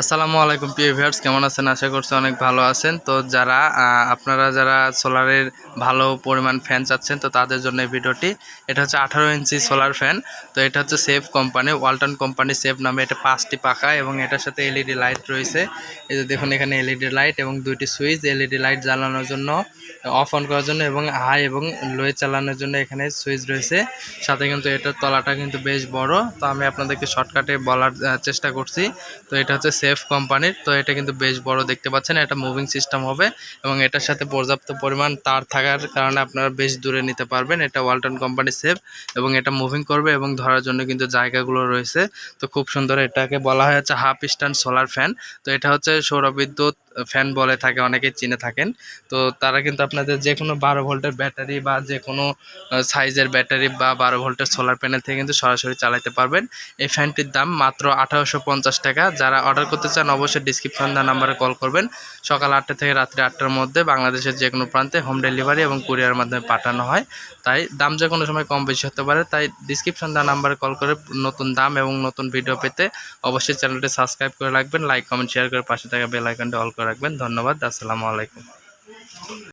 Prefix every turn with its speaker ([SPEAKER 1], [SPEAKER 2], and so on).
[SPEAKER 1] আসসালামু আলাইকুম, প্রিয় ভিউয়ার্স, কেমন আছেন? আশা করছি অনেক ভালো আছেন। তো যারা আপনারা যারা সোলারের ভালো পরিমাণ ফ্যান চাচ্ছেন, তো তাদের জন্য ভিডিওটি। এটা হচ্ছে আঠারো ইঞ্চি সোলার ফ্যান। তো এটা হচ্ছে safe company, Walton company safe নামে এটা পাঁচটি পাখা এবং এটার সাথে এলইডি লাইট রয়েছে। এই যে দেখুন, এখানে এলইডি লাইট এবং দুইটি সুইচ, এলইডি লাইট জ্বালানোর জন্য, অফ অন করার জন্য এবং হাই এবং লোয়ে চালানোর জন্য এখানে সুইচ রয়েছে। সাথে কিন্তু এটার তলাটা কিন্তু বেশ বড়। তো আমি আপনাদেরকে শর্টকাটে বলার চেষ্টা করছি। তো এটা হচ্ছে সেফ কোম্পানির তো এটা কিন্তু বেশ বড় দেখতে পাচ্ছেন, এটা মুভিং সিস্টেম হবে এবং এটার সাথে পর্যাপ্ত পরিমাণ তার থাকার কারণে আপনারা বেশ দূরে নিতে পারবেন। এটা ওয়ালটন কোম্পানি সেফ এবং এটা মুভিং করবে এবং ধরার জন্য কিন্তু জায়গাগুলো রয়েছে। তো খুব সুন্দর এটাকে বলা হয়েছে হাফ স্ট্যান্ড সোলার ফ্যান তো এটা হচ্ছে সৌরবিদ্যুৎ ফ্যান বলে থাকে অনেকে চিনে থাকেন। তো তারা কিন্তু আপনাদের যে কোনো বারো ভোল্টের ব্যাটারি বা যে কোনো সাইজের ব্যাটারি বা বারো ভোল্টের সোলার প্যানেল থেকে কিন্তু সরাসরি চালাতে পারবেন। এই ফ্যানটির দাম মাত্র আঠারোশো পঞ্চাশ টাকা। যারা অর্ডার করতে চান অবশ্যই ডিসক্রিপশন দেওয়া নাম্বারে কল করবেন। সকাল আটটা থেকে রাত্রি আটটার মধ্যে বাংলাদেশের যে কোনো প্রান্তে হোম ডেলিভারি এবং কুরিয়ার মাধ্যমে পাঠানো হয়। তাই দাম যে কোনো সময় কম বেশি হতে পারে, তাই ডিসক্রিপশন দেওয়া নাম্বারে কল করে নতুন দাম এবং নতুন ভিডিও পেতে অবশ্যই চ্যানেলটি সাবস্ক্রাইব করে রাখবেন। লাইক কমেন্ট শেয়ার করে পাশে থাকা বেল আইকনটি অল রাখবেন। ধন্যবাদ। আসসালামু আলাইকুম।